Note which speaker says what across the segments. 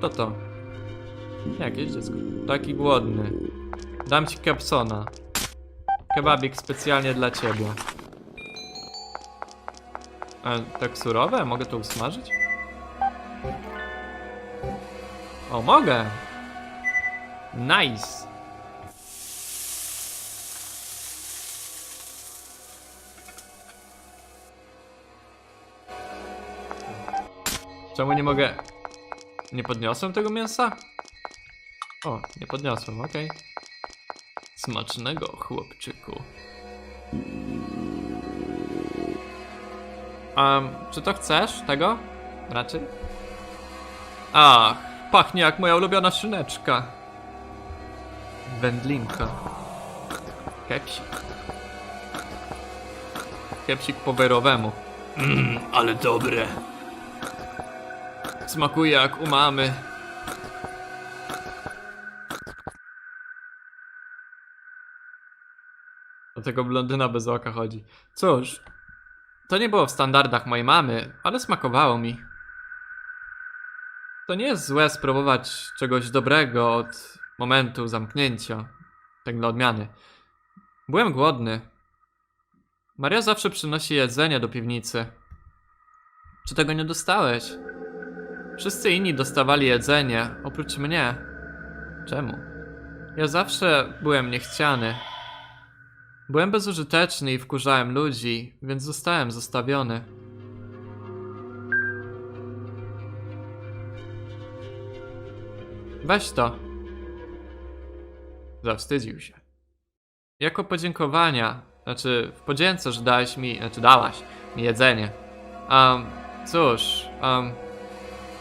Speaker 1: To to. Jakieś dziecko. Taki głodny. Dam ci kepsona. Kebabik specjalnie dla ciebie. A, tak surowe? Mogę to usmażyć? O, mogę! Nice! Czemu nie mogę... Nie podniosłem tego mięsa? O, nie podniosłem, okej. Smacznego, chłopczyku. Um, czy to chcesz? Tego? Raczej? Ach, pachnie jak moja ulubiona szyneczka. Wędlinka. Kepsik. Kepsik po werowemu. Mmm, ale dobre. Smakuje jak u mamy. Do tego blondyna bez oka chodzi. Cóż, to nie było w standardach mojej mamy, ale smakowało mi. To nie jest złe spróbować czegoś dobrego od momentu zamknięcia. Tak dla odmiany. Byłem głodny. Maria zawsze przynosi jedzenie do piwnicy. Czy tego nie dostałeś? Wszyscy inni dostawali jedzenie, oprócz mnie. Czemu? Ja zawsze byłem niechciany. Byłem bezużyteczny i wkurzałem ludzi, więc zostałem zostawiony. Weź to. Zawstydził się. Jako podziękowania, znaczy w podzięce, że dałeś mi, znaczy dałaś mi jedzenie. Um, cóż, um,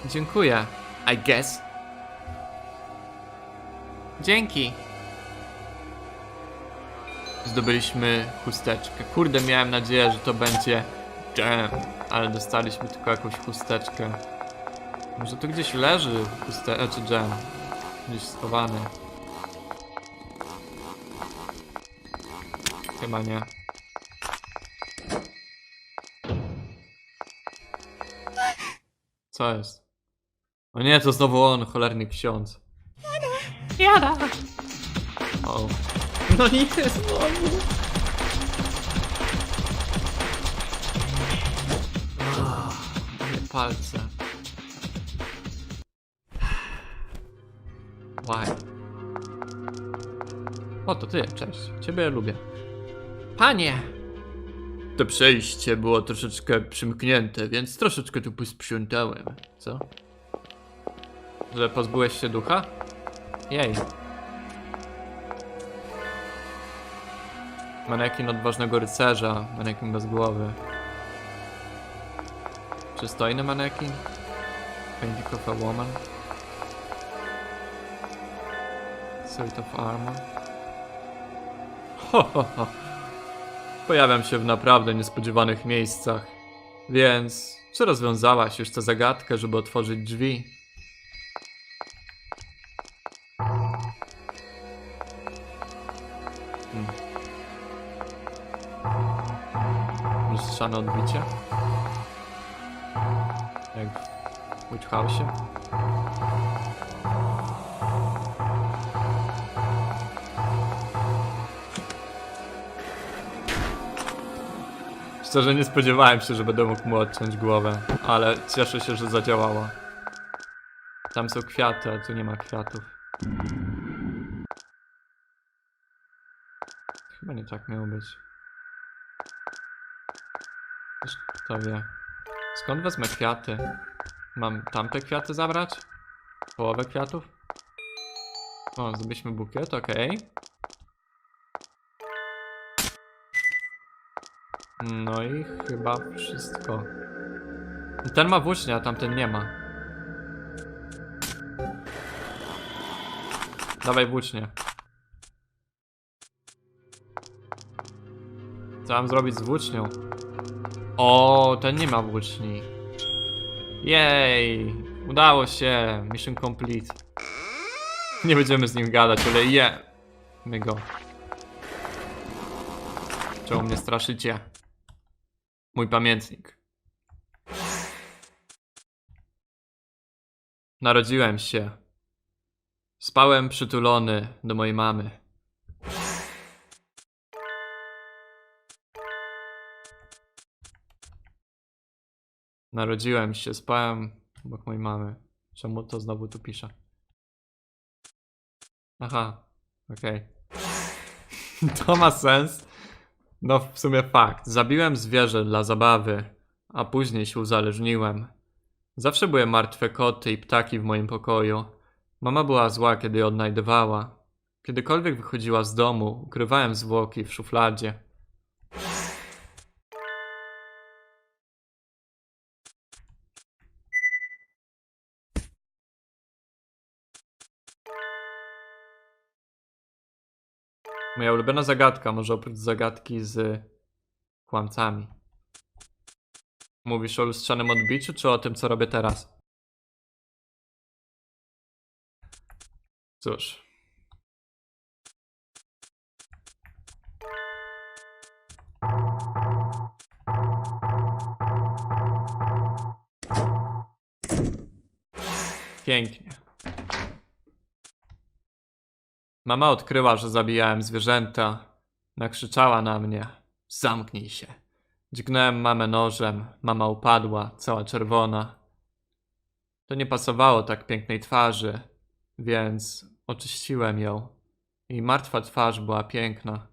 Speaker 1: dziękuję, I guess. Dzięki. Zdobyliśmy chusteczkę. Kurde, miałem nadzieję, że to będzie jam, ale dostaliśmy tylko jakąś chusteczkę. Może to gdzieś leży chuste, czy jam. Gdzieś schowany. Chyba nie. Co jest? O nie, to znowu on, cholerny ksiądz.
Speaker 2: Jada!
Speaker 1: O. No nie, znowu. Moje palce. Why? O, to ty, cześć. Ciebie lubię. Panie! To przejście było troszeczkę przymknięte, więc troszeczkę tu posprzątałem. Co? Że pozbyłeś się ducha? Jej. Manekin odważnego rycerza, manekin bez głowy. Przystojny manekin? Painting of a woman? Suit of armor? Ho, ho, ho. Pojawiam się w naprawdę niespodziewanych miejscach. Więc, czy rozwiązałaś już tę zagadkę, żeby otworzyć drzwi? Lustrzane odbicie? Jak w Witch? Szczerze nie spodziewałem się, że będę mógł mu odciąć głowę, ale cieszę się, że zadziałała. Tam są kwiaty, a tu nie ma kwiatów. Chyba nie tak miało być. Ktoś to wie. Skąd wezmę kwiaty? Mam tamte kwiaty zabrać? Połowę kwiatów? O, zrobiliśmy bukiet, okej. No i chyba wszystko. Ten ma włócznie, a tamten nie ma. Dawaj włócznie. Co mam zrobić z włócznią? O, ten nie ma włóczni. Jej! Udało się! Mission complete. Nie będziemy z nim gadać, ale je! My go. Czemu mnie straszycie? Mój pamiętnik. Narodziłem się. Spałem przytulony do mojej mamy. Narodziłem się, spałem obok mojej mamy. Czemu to znowu tu pisze? Aha, okej. to ma sens. No, w sumie fakt. Zabiłem zwierzę dla zabawy, a później się uzależniłem. Zawsze były martwe koty i ptaki w moim pokoju. Mama była zła, kiedy je odnajdywała. Kiedykolwiek wychodziła z domu, ukrywałem zwłoki w szufladzie. Moja ulubiona zagadka, może oprócz zagadki z kłamcami. Mówisz o lustrzanym odbiciu, czy o tym, co robię teraz? Cóż. Pięknie. Mama odkryła, że zabijałem zwierzęta. Nakrzyczała na mnie: Zamknij się. Dźgnąłem mamę nożem. Mama upadła, cała czerwona. To nie pasowało tak pięknej twarzy, więc oczyściłem ją. I martwa twarz była piękna.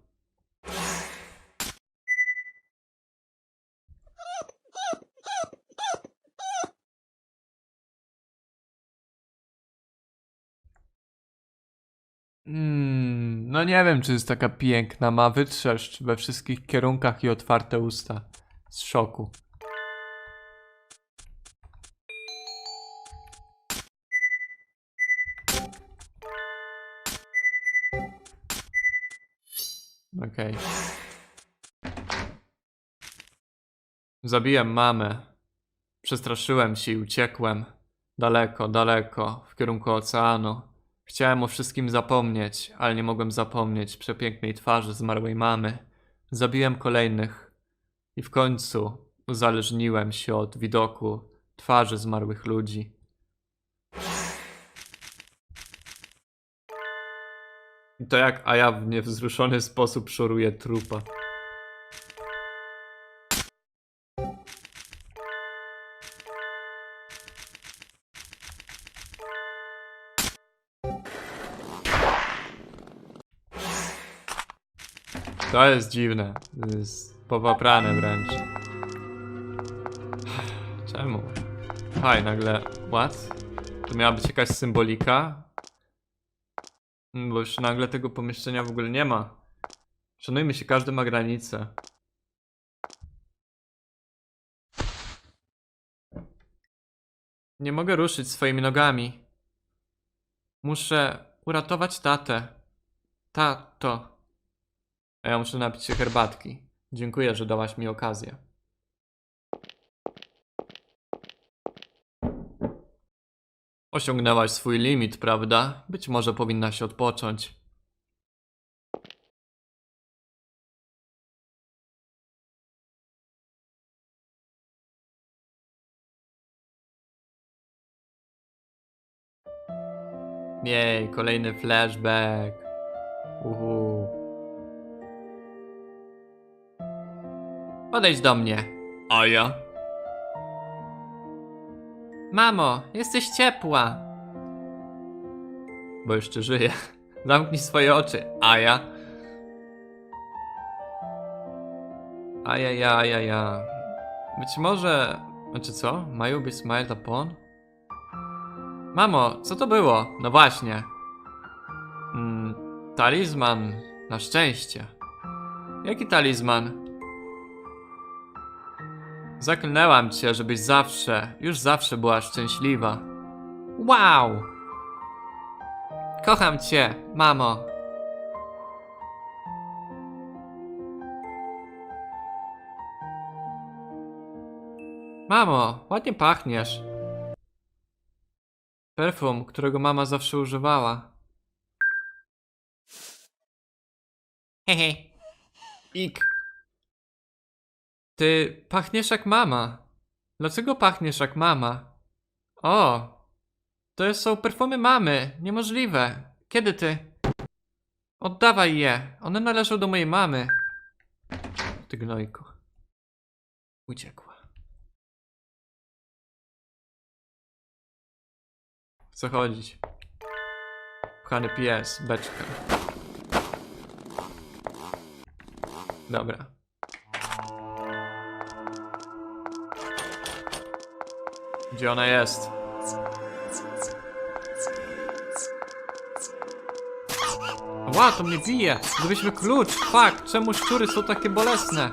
Speaker 1: Mm, no nie wiem, czy jest taka piękna. Ma wytrzeszcz we wszystkich kierunkach i otwarte usta. Z szoku. Okej. Zabiłem mamę. Przestraszyłem się i uciekłem. Daleko, daleko, w kierunku oceanu. Chciałem o wszystkim zapomnieć, ale nie mogłem zapomnieć przepięknej twarzy zmarłej mamy. Zabiłem kolejnych i w końcu uzależniłem się od widoku twarzy zmarłych ludzi. I to jak Aja w niewzruszony sposób szoruje trupa. To jest dziwne. To jest popaprane wręcz. Czemu? Faj, nagle. What? To miała być jakaś symbolika? Mm, Bo już nagle tego pomieszczenia w ogóle nie ma. Szanujmy się, każdy ma granice. Nie mogę ruszyć swoimi nogami. Muszę uratować tatę. Tato. A ja muszę napić się herbatki. Dziękuję, że dałaś mi okazję. Osiągnęłaś swój limit, prawda? Być może powinnaś odpocząć. Jej, kolejny flashback. Uhu. Podejdź do mnie. A ja? Mamo, jesteś ciepła. Bo jeszcze żyję. Zamknij swoje oczy. A ja? A ja, ja, ja, ja. Być może... Znaczy co? Mają be smiled upon? Mamo, co to było? No właśnie. Mm, talizman na szczęście. Jaki talizman? Zaklnęłam cię, żebyś zawsze, już zawsze była szczęśliwa. Wow! Kocham cię, mamo. Mamo, ładnie pachniesz. Perfum, którego mama zawsze używała.
Speaker 2: Hehe.
Speaker 1: Ik. Ty pachniesz jak mama. Dlaczego pachniesz jak mama? O. To są perfumy mamy. Niemożliwe. Kiedy ty? Oddawaj je. One należą do mojej mamy. Ty gnojku. Uciekła. Co chodzić? Kochany pies, beczka. Dobra. Gdzie ona jest? Ła, to mnie bije! Gdybyśmy klucz! Fuck! Czemu szczury są takie bolesne?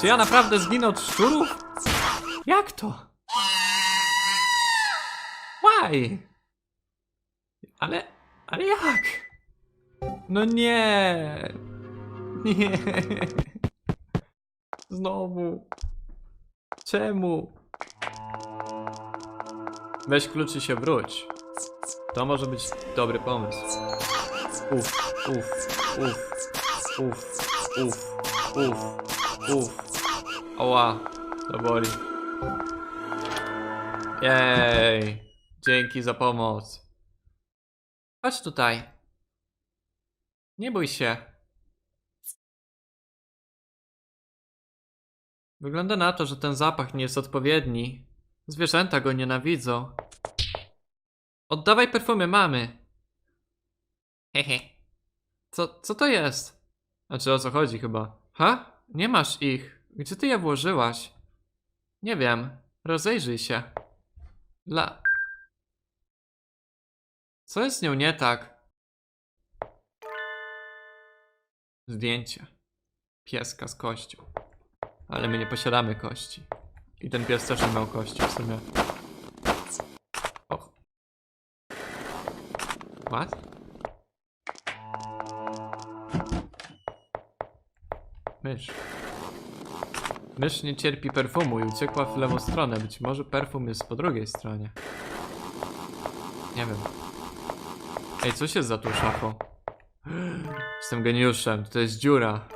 Speaker 1: Czy ja naprawdę zginę od szczurów? Jak to? Why? Ale... ale jak? No nie! Nie! Znowu! Czemu? Weź klucz i się wróć. To może być dobry pomysł. Uf, uf, uf, uf, uf, uf, uf. Oła, to boli. Jej, dzięki za pomoc. Chodź tutaj. Nie bój się. Wygląda na to, że ten zapach nie jest odpowiedni. Zwierzęta go nienawidzą. Oddawaj perfumy mamy.
Speaker 2: Hehe.
Speaker 1: Co, co to jest? Znaczy o co chodzi chyba? Ha? Nie masz ich. Gdzie ty je włożyłaś? Nie wiem. Rozejrzyj się. Dla... Co jest z nią nie tak? Zdjęcie. Pieska z kością. Ale my nie posiadamy kości. I ten pies też nie miał kości w sumie. Och. What? Mysz. Mysz nie cierpi perfumu i uciekła w lewą stronę. Być może perfum jest po drugiej stronie. Nie wiem. Ej, co się za tą szafą? Jestem geniuszem. To jest dziura.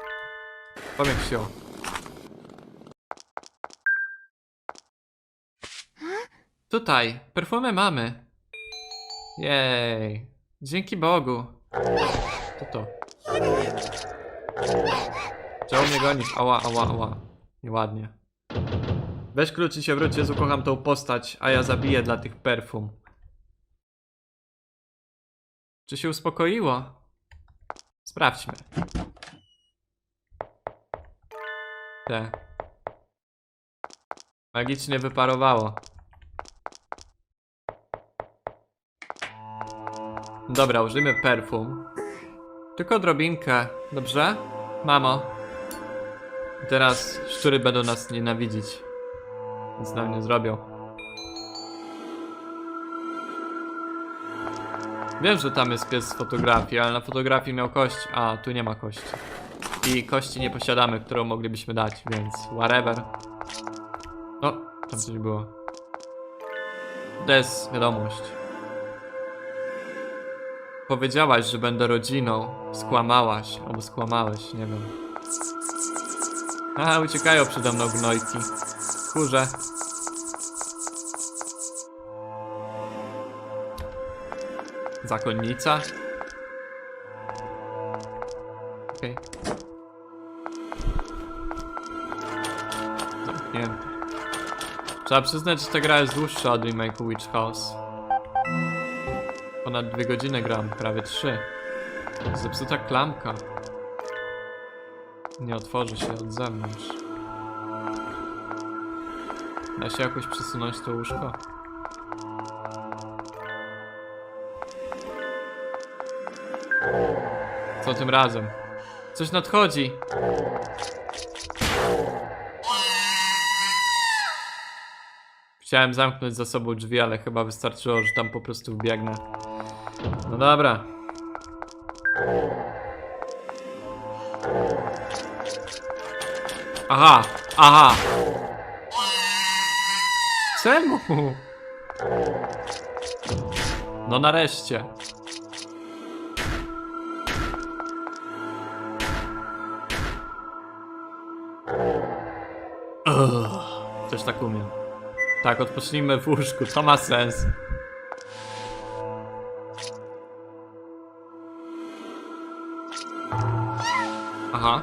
Speaker 1: Powiek się. Tutaj. Perfumy mamy. Jej. Dzięki Bogu. To to. Czemu mnie gonisz? Ała, ała, ała. Nieładnie. Weź klucz i się wróć, Jezu, kocham tą postać, a ja zabiję dla tych perfum. Czy się uspokoiło? Sprawdźmy. Te. Magicznie wyparowało. Dobra, użyjmy perfum. Tylko odrobinkę, dobrze? Mamo. Teraz szczury będą nas nienawidzić. Nic nam nie zrobią. Wiem, że tam jest pies z fotografii, ale na fotografii miał kość. A, tu nie ma kości. I kości nie posiadamy, którą moglibyśmy dać, więc whatever. O, tam coś było. To jest wiadomość. Powiedziałaś, że będę rodziną. Skłamałaś, albo skłamałeś, nie wiem. A, uciekają przede mną gnojki. Kurze. Zakonnica? Okej. Zamknięty. Trzeba przyznać, że ta gra jest dłuższa od remake'u Witch House. Ponad dwie godziny gram, prawie trzy. Zepsuta klamka. Nie otworzy się od zewnątrz. Da się jakoś przesunąć to łóżko? Co tym razem? Coś nadchodzi! Chciałem zamknąć za sobą drzwi, ale chyba wystarczyło, że tam po prostu wbiegnę. No dobra. Aha, aha. Czemu? No nareszcie. Ugh, też tak umiem. Tak, odpocznijmy w łóżku, to ma sens. Aha.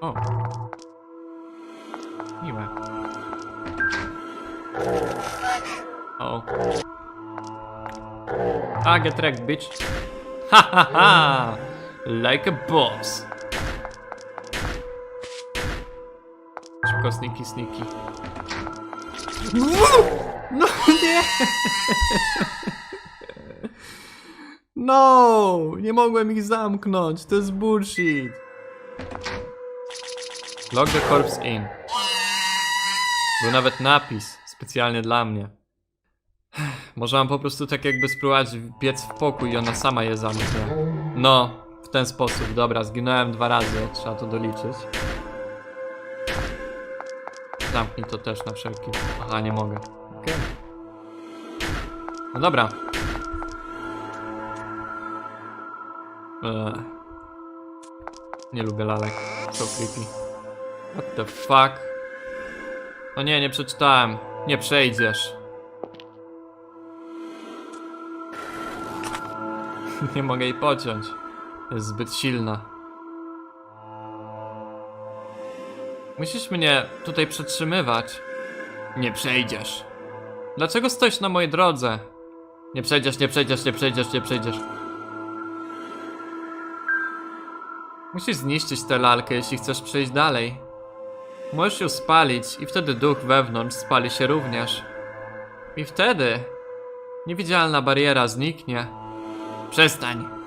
Speaker 1: O. Miłe. O. A, get wrecked, bitch. Ha ha ha! Like a boss. Sniki, sniki. No nie! No! Nie mogłem ich zamknąć, to jest bullshit. Log the corpse in. Był nawet napis specjalnie dla mnie. Może mam po prostu tak jakby spróbować biec w pokój i ona sama je zamknie. No, w ten sposób. Dobra, zginąłem dwa razy, trzeba to doliczyć. Zamknij to też na wszelki. Aha, nie mogę. Okej. No dobra. Eee. Nie lubię lalek. So creepy. What the fuck? No nie, nie przeczytałem. Nie przejdziesz. nie mogę jej pociąć. Jest zbyt silna. Musisz mnie tutaj przetrzymywać. Nie przejdziesz. Dlaczego stoisz na mojej drodze? Nie przejdziesz, nie przejdziesz, nie przejdziesz, nie przejdziesz. Musisz zniszczyć tę lalkę, jeśli chcesz przejść dalej. Możesz ją spalić i wtedy duch wewnątrz spali się również. I wtedy niewidzialna bariera zniknie. Przestań.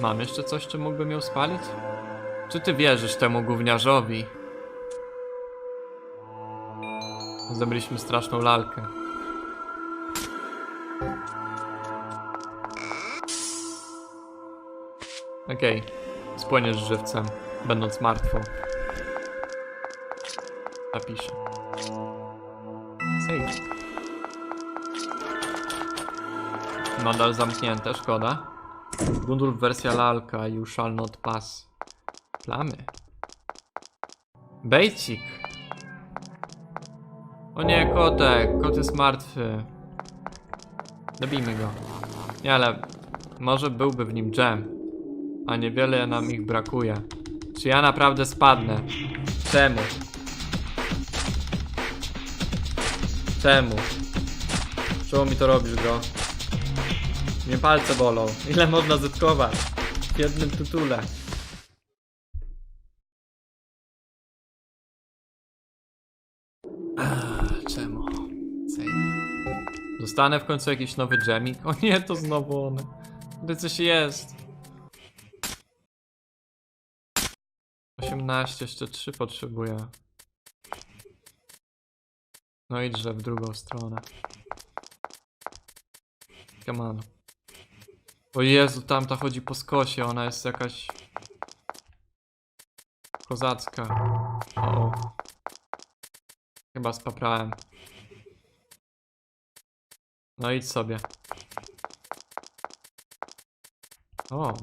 Speaker 1: Mam jeszcze coś, czym mógłbym ją spalić? Czy ty wierzysz temu gówniarzowi? Zebraliśmy straszną lalkę. Okej, spłoniesz żywcem, będąc martwą. Zapiszę. Save. Nadal zamknięte, szkoda. Gundulf wersja lalka, you shall not pass. Plamy. Bejcik. O nie, kotek. Kot jest martwy. Dobijmy go. Nie, ale może byłby w nim dżem. A niewiele nam ich brakuje. Czy ja naprawdę spadnę? Czemu? Czemu? Czemu mi to robisz go? Mnie palce bolą. Ile można zytkować? W jednym tytule. Ach, czemu? Dostanę w końcu jakiś nowy dżemik? O nie, to znowu one. Gdy coś jest. 18, jeszcze 3 potrzebuję. No idźże w drugą stronę. Come on. O Jezu, tamta chodzi po skosie, ona jest jakaś... Kozacka. O, o. Chyba spaprałem. No idź sobie. O.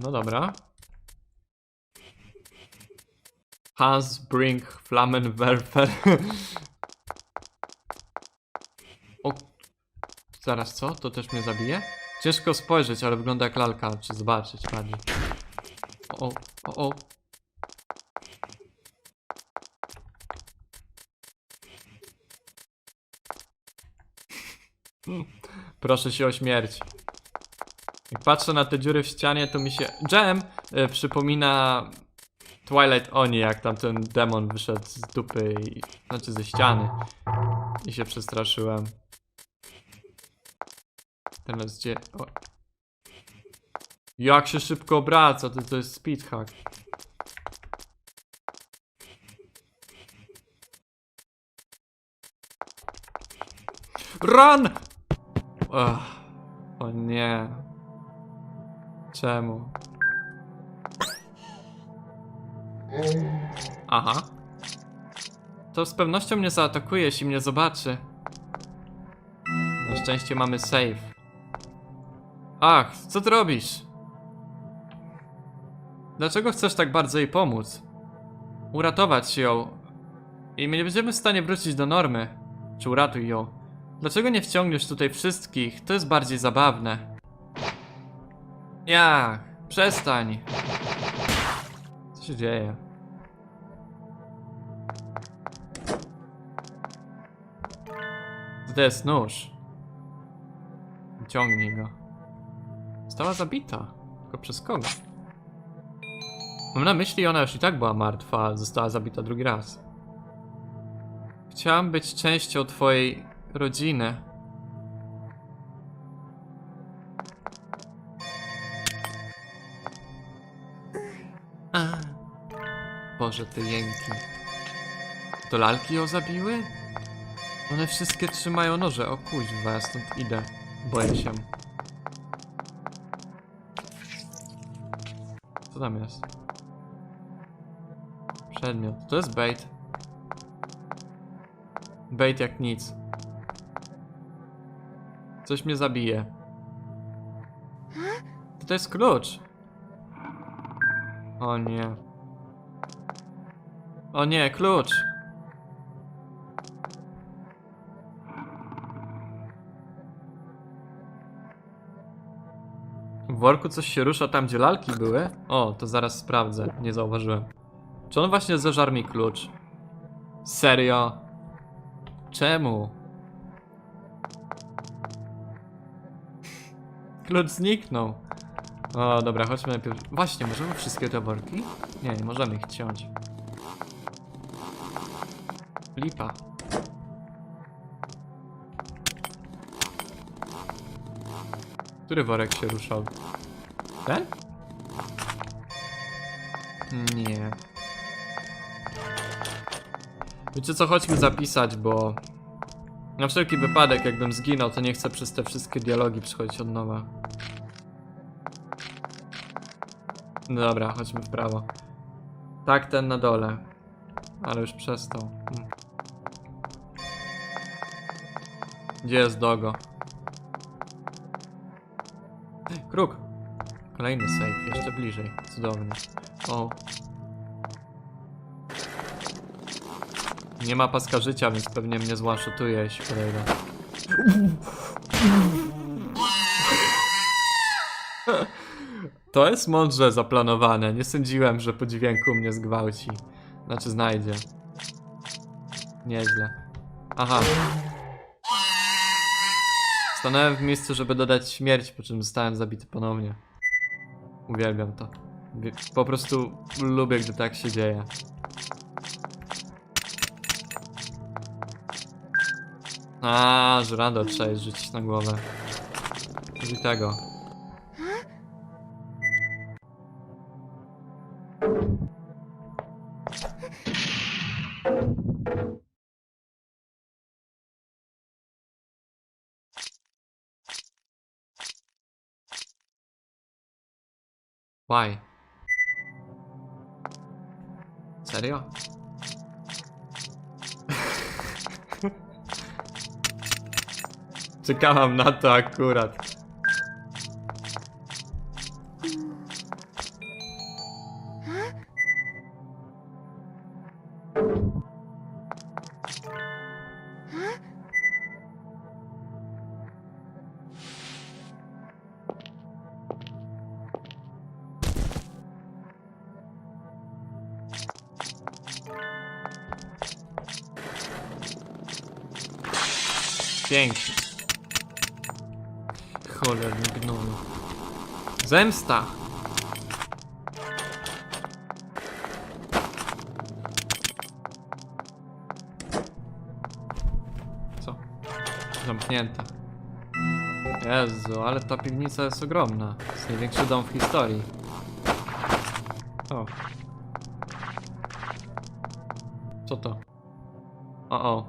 Speaker 1: No dobra. Hans Brink Flammenwerfer. o. Zaraz co? To też mnie zabije? Ciężko spojrzeć, ale wygląda jak lalka, czy zobaczyć bardziej. O, o, o. Proszę się o śmierć. Jak patrzę na te dziury w ścianie, to mi się. Jam y, przypomina Twilight Oni, jak tam ten demon wyszedł z dupy, i, znaczy ze ściany. I się przestraszyłem. O. Jak się szybko obraca, to, to jest speedhack. Run! O nie. Czemu? Aha. To z pewnością mnie zaatakuje, jeśli mnie zobaczy. Na szczęście mamy save. Ach, co ty robisz? Dlaczego chcesz tak bardzo jej pomóc? Uratować ją. I my nie będziemy w stanie wrócić do normy. Czy uratuj ją. Dlaczego nie wciągniesz tutaj wszystkich? To jest bardziej zabawne. Jak? Przestań. Co się dzieje? To jest nóż. Ciągnij go. Została zabita. Tylko przez kogo? Mam na myśli, ona już i tak była martwa, a została zabita drugi raz. Chciałam być częścią twojej rodziny. A. Boże, te jęki. To lalki ją zabiły? One wszystkie trzymają noże. O kuźwa, ja stąd idę. Boję się. Tam jest? Przedmiot. To jest bait. Bait jak nic. Coś mnie zabije. To jest klucz. O nie. O nie, klucz. W worku coś się rusza tam, gdzie lalki były? O, to zaraz sprawdzę. Nie zauważyłem. Czy on właśnie zeżarł mi klucz? Serio? Czemu? Klucz zniknął. O, dobra, chodźmy najpierw. Właśnie, możemy wszystkie te worki? Nie, nie możemy ich ciąć. Lipa. Który worek się ruszał? Ten? Nie. Wiecie co, chodźmy zapisać, bo... Na wszelki wypadek, jakbym zginął, to nie chcę przez te wszystkie dialogi przychodzić od nowa. No Dobra, chodźmy w prawo. Tak, ten na dole. Ale już przestał. Hmm. Gdzie jest Dogo? Kruk! Kolejny safe, jeszcze bliżej. Cudownie. O. Nie ma paska życia, więc pewnie mnie złaszutuje, jeśli podejdę. To jest mądrze zaplanowane. Nie sądziłem, że po dźwięku mnie zgwałci. Znaczy znajdzie. Nieźle. Aha. Stanąłem w miejscu, żeby dodać śmierć, po czym zostałem zabity ponownie. Uwielbiam to. Po prostu lubię, gdy tak się dzieje. A, żrando trzeba jest rzucić na głowę. I tego. Why? Serio? Czekałam na to akurat. Zamknięte. Jezu, ale ta piwnica jest ogromna. To jest największy dom w historii. O. Co to? O, o.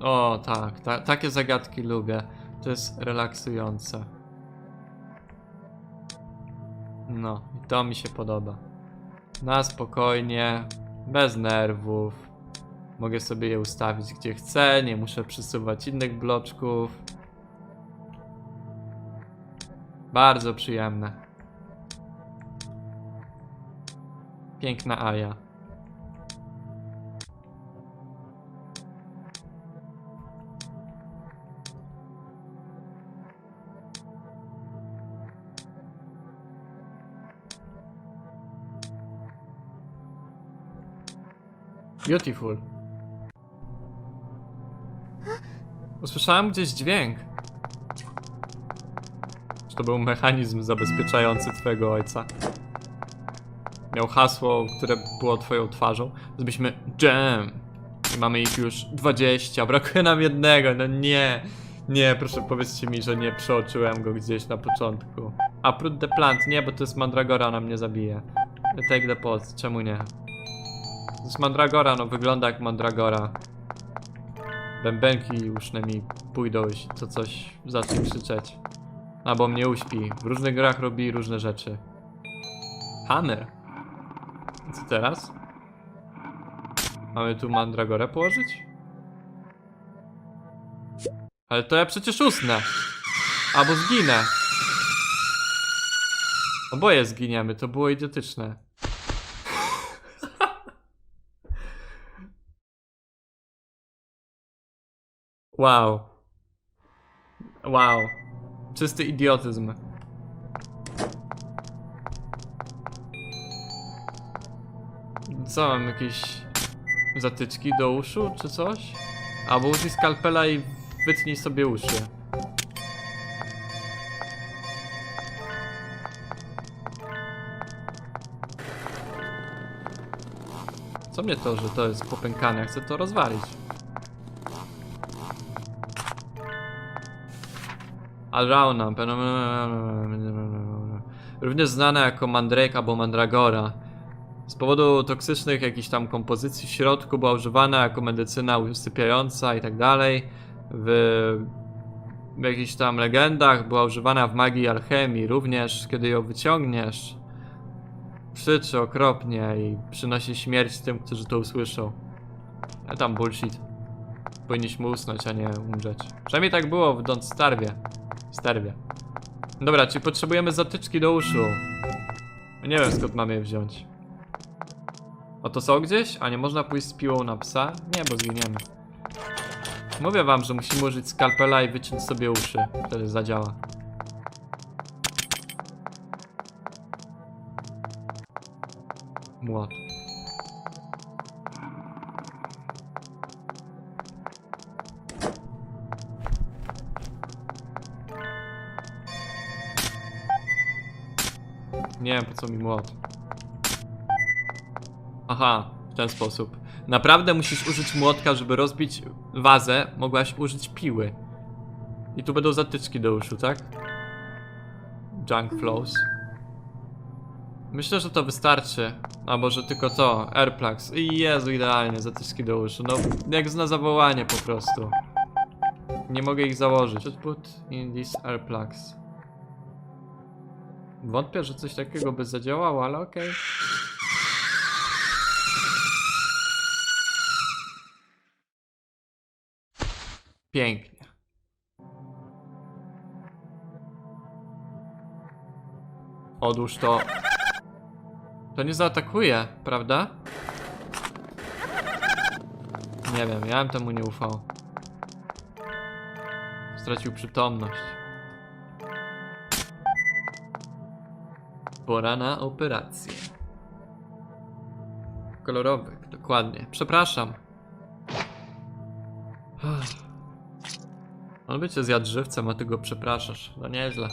Speaker 1: O, tak, ta, takie zagadki lubię. To jest relaksujące. No, to mi się podoba. Na spokojnie, bez nerwów. Mogę sobie je ustawić gdzie chcę, nie muszę przesuwać innych bloczków. Bardzo przyjemne. Piękna Aja. Beautiful. Usłyszałem gdzieś dźwięk. Czy to był mechanizm zabezpieczający twojego ojca? Miał hasło, które było twoją twarzą. Żebyśmy jam. I mamy ich już 20. Brakuje nam jednego. No nie. Nie, proszę powiedzcie mi, że nie przeoczyłem go gdzieś na początku. Uproot the plant. Nie, bo to jest mandragora, ona mnie zabije. Take the pot. Czemu nie? To jest mandragora, no wygląda jak mandragora. Bębenki uszne mi pójdą, jeśli to coś zacznie krzyczeć. Albo mnie uśpi. W różnych grach robi różne rzeczy. Hammer. Co teraz? Mamy tu mandragorę położyć? Ale to ja przecież usnę. Albo zginę. Oboje zginiemy, to było idiotyczne. Wow. Wow. Czysty idiotyzm. Co mam jakieś zatyczki do uszu czy coś? Albo użyj skalpela i wytnij sobie uszy. Co mnie to, że to jest popękane? Chcę to rozwalić. Alrauna, również znana jako Mandrake albo Mandragora. Z powodu toksycznych jakichś tam kompozycji w środku była używana jako medycyna usypiająca i tak dalej. W, jakichś tam legendach była używana w magii i alchemii również, kiedy ją wyciągniesz. Krzyczy okropnie i przynosi śmierć tym, którzy to usłyszą. A tam bullshit. Powinniśmy usnąć, a nie umrzeć. Przynajmniej tak było w Don't. Sterwie. Dobra, czyli potrzebujemy zatyczki do uszu. Nie wiem skąd mamy je wziąć. O to są gdzieś? A nie można pójść z piłą na psa? Nie, bo zginiemy. Mówię wam, że musimy użyć skalpela i wyciąć sobie uszy. Wtedy zadziała. Młot. Nie wiem po co mi młot. Aha, w ten sposób. Naprawdę musisz użyć młotka, żeby rozbić wazę, mogłaś użyć piły. I tu będą zatyczki do uszu, tak? Junk flows. Myślę, że to wystarczy. Albo, że tylko to. Airplugs. I Jezu, idealnie, zatyczki do uszu. No, jak zna zawołanie po prostu. Nie mogę ich założyć. Put in these airplugs. Wątpię, że coś takiego by zadziałało, ale okej. Pięknie. Odłóż to. To nie zaatakuje, prawda? Nie wiem, ja bym temu nie ufał. Stracił przytomność. Pora na operację. Kolorowych, dokładnie. Przepraszam. On by cię zjadł żywcem, a ty go przepraszasz. No nieźle.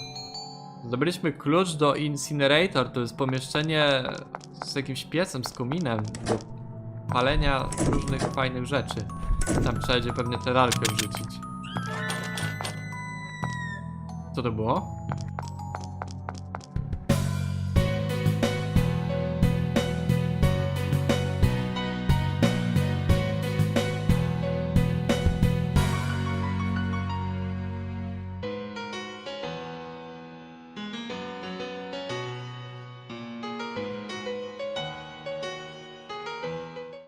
Speaker 1: Zdobyliśmy klucz do Incinerator, to jest pomieszczenie z jakimś piecem, z kominem do palenia różnych fajnych rzeczy. Tam trzeba będzie pewnie tę lalkę wrzucić. Co to było?